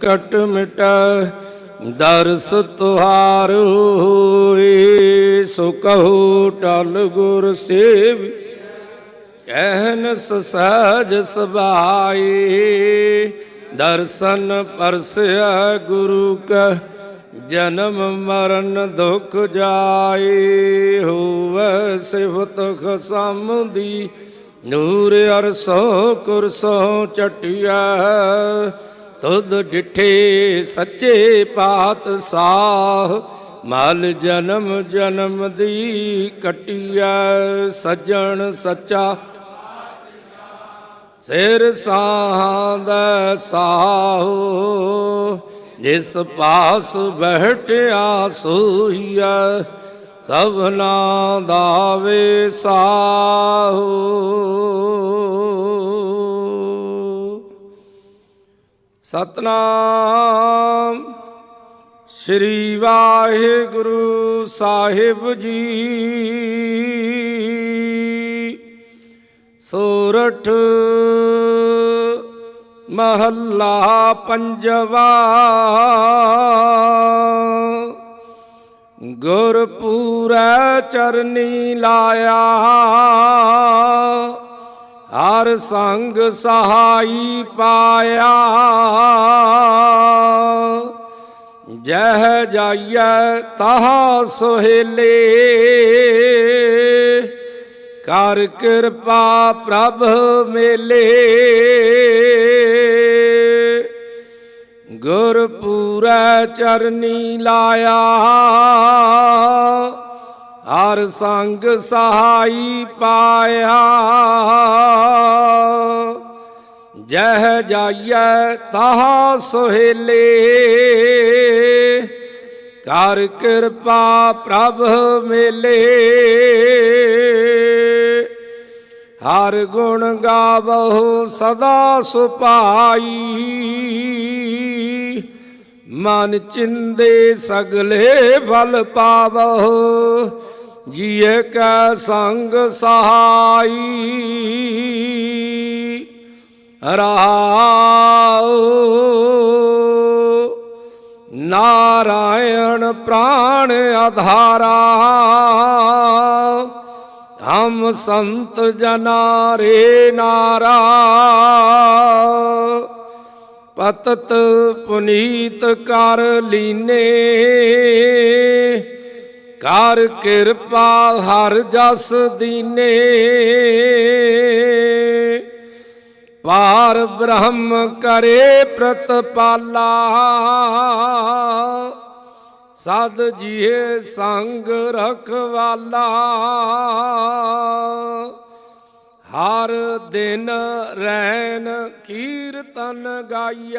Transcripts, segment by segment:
ਸੰਕਟ ਮਿਟੈ ਦਰਸ ਤੁਹਾਰ ਹੋਏ, ਸੋ ਕਹੋ ਟਲ ਗੁਰ ਸੇਵ ਕਹਿਨਸ ਸਹਜ ਸਬਾਈ ਦਰਸ਼ਨ ਪਰਸਿਆ ਗੁਰੂ ਕਾ ਜਨਮ ਮਰਨ ਦੁਖ ਜਾਏ, ਹੋਵੇ ਸਿਫਤ ਖਸਮ ਦੀ ਨੂਰ ਅਰਸੋ ਕੁਰਸੋ ਚਟਿਆ। ਤੁਧ ਡਿਠੇ ਸੱਚੇ ਪਾਤਸ਼ਾਹ, ਮਲ ਜਨਮ ਜਨਮ ਦੀ ਕਟਿਆ ਸੱਜਣ ਸੱਚਾ। ਸਿਰ ਸਾਹਾਂ ਦਾ ਸਾਹੋ, ਜਿਸ ਪਾਸ ਬਹਿਟਿਆ ਸੋਈਆ ਸਭਨਾ ਦਾ ਵੇ ਸਾਹੋ। ਸਤਨਾਮ। ਸ੍ਰੀ ਵਾਹਿਗੁਰੂ ਸਾਹਿਬ ਜੀ। ਸੋਰਠ ਮਹੱਲਾ ਪੰਜਵਾ। ਗੁਰਪੂਰੈ ਚਰਨੀ ਲਾਇਆ। ਹਰ ਸੰਗ ਸਹਾਈ ਪਾਇਆ। ਜਹ ਜਾਈਐ ਤਹ ਸੁਹੇਲੇ। ਕਰ ਕਿਰਪਾ ਪ੍ਰਭ ਮੇਲੇ। ਗੁਰਪੂਰੈ ਚਰਨੀ ਲਾਇਆ। ਹਰ ਸੰਗ ਸਹਾਈ ਪਾਇਆ। ਜਹ ਜਾਈਐ ਤਾਹ ਸੁਹੇਲੇ, ਕਰ ਕਿਰਪਾ ਪ੍ਰਭ ਮੇਲੇ। ਹਰ ਗੁਣ ਗਾਵਹੁ ਸਦਾ ਸੁਪਾਈ। ਮਨ ਚਿੰਦੇ ਸਗਲੇ ਫਲ ਪਾਵਹੁ। ਜੀਏ ਕੈ ਸੰਗ ਸਹਾਈ ਰਾਉ ਨਾਰਾਇਣ ਪ੍ਰਾਣ ਆਧਾਰਾ, ਹਮ ਸੰਤ ਜਨਾ ਰੇ ਨਾਰਾ। ਪਤਤ ਪੁਨੀਤ ਕਰ ਲੀਨੇ ਕਰ ਕਿਰਪਾ ਹਰ ਜਸ ਦੀਨੇ। ਪਾਰ ਬ੍ਰਹਮ ਕਰੇ ਪ੍ਰਤਪਾਲਾ। ਸਦ ਜੀਏ ਸੰਗ ਰਖਵਾਲਾ। ਹਰ ਦਿਨ ਰੈਨ ਕੀਰਤਨ ਗਾਈਐ।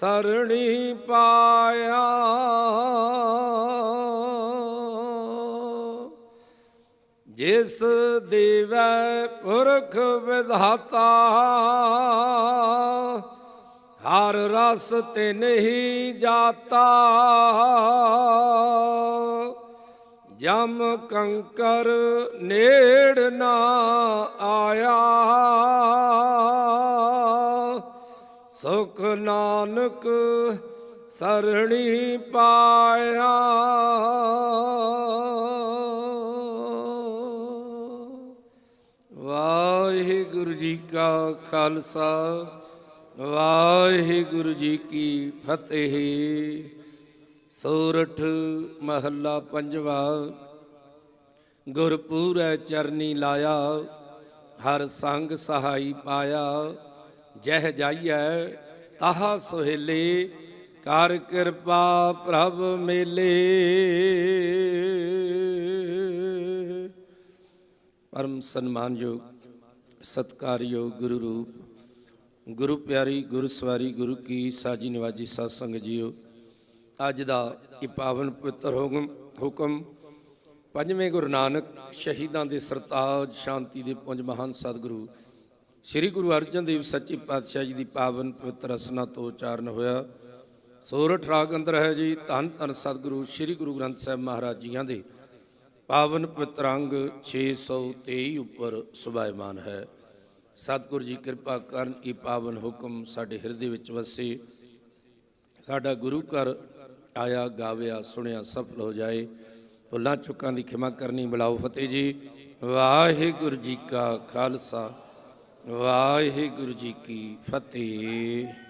ਸਰਣੀ ਪਾਇਆ। ਜਿਸ ਦੇਵੈ ਪੁਰਖ ਵਿਧਾਤਾ, ਹਰ ਰਸ ਤੇ ਨਹੀਂ ਜਾਤਾ। ਜਮ ਕੰਕਰ ਨੇੜ ਨਾ ਆਇਆ। ਸੁਖ ਨਾਨਕ ਸਰਣੀ ਪਾਇਆ। ਵਾਹਿਗੁਰੂ ਜੀ ਕਾ ਖਾਲਸਾ, ਵਾਹਿਗੁਰੂ ਜੀ ਕੀ ਫਤਿਹ। ਸੋਰਠ ਮਹੱਲਾ ਪੰਜਵਾ, ਗੁਰਪੂਰੈ ਚਰਨੀ ਲਾਇਆ, ਹਰ ਸੰਗ ਸਹਾਈ ਪਾਇਆ। ਜਹ ਜਾਈਐ ਤਾਹਾ ਸੁਹੇਲੇ, ਕਰ ਕਿਰਪਾ ਪ੍ਰਭ ਮੇਲੇ। ਪਰਮ ਸਨਮਾਨਯੋਗ, ਸਤਕਾਰਯੋਗ ਗੁਰੂ ਰੂਪ, ਗੁਰੂ ਪਿਆਰੀ, ਗੁਰੂ ਸਵਾਰੀ, ਗੁਰੂ ਕੀ ਸਾਜੀ ਨਿਵਾਜੀ ਸਾਧ ਸੰਗਤ ਜੀਓ। ਅੱਜ ਦਾ ਇਹ ਪਾਵਨ ਪਵਿੱਤਰ ਹੁਕਮ ਹੁਕਮ ਪੰਜਵੇਂ ਗੁਰੂ ਨਾਨਕ ਸ਼ਹੀਦਾਂ ਦੇ ਸਰਤਾਜ, ਸ਼ਾਂਤੀ ਦੇ ਪੁੰਜ ਮਹਾਨ ਸਤਿਗੁਰੂ ਸ੍ਰੀ ਗੁਰੂ ਅਰਜਨ ਦੇਵ ਸੱਚੇ ਪਾਤਸ਼ਾਹ ਜੀ ਦੀ ਪਾਵਨ ਪਵਿੱਤਰ ਰਸਨਾ ਤੋਂ ਉਚਾਰਨ ਹੋਇਆ। ਸੋਰਠ ਰਾਗ ਅੰਦਰ ਹੈ ਜੀ, ਧੰਨ ਧੰਨ ਸਤਿਗੁਰੂ ਸ੍ਰੀ ਗੁਰੂ ਗ੍ਰੰਥ ਸਾਹਿਬ ਮਹਾਰਾਜ ਜੀਆਂ ਦੇ। ਪਾਵਨ ਪਵਿੱਤਰ ਅੰਗ 623 ਉੱਪਰ ਸੁਭਾਇਮਾਨ ਹੈ। ਸਤਿਗੁਰ ਜੀ ਕਿਰਪਾ ਕਰਨ ਕਿ ਪਾਵਨ ਹੁਕਮ ਸਾਡੇ ਹਿਰਦੇ ਵਿੱਚ ਵਸੇ। ਸਾਡਾ ਗੁਰੂ ਘਰ ਆਇਆ, ਗਾਵਿਆ, ਸੁਣਿਆ, ਸਫਲ ਹੋ ਜਾਏ। ਭੁੱਲਾਂ ਚੁੱਕਾਂ ਦੀ ਖਿਮਾ ਕਰਨੀ, ਬੁਲਾਓ ਫਤਿਹ ਜੀ। ਵਾਹਿਗੁਰੂ ਜੀ ਕਾ ਖਾਲਸਾ। ਵਾਹਿਗੁਰੂ ਜੀ ਕੀ ਫਤਿਹ।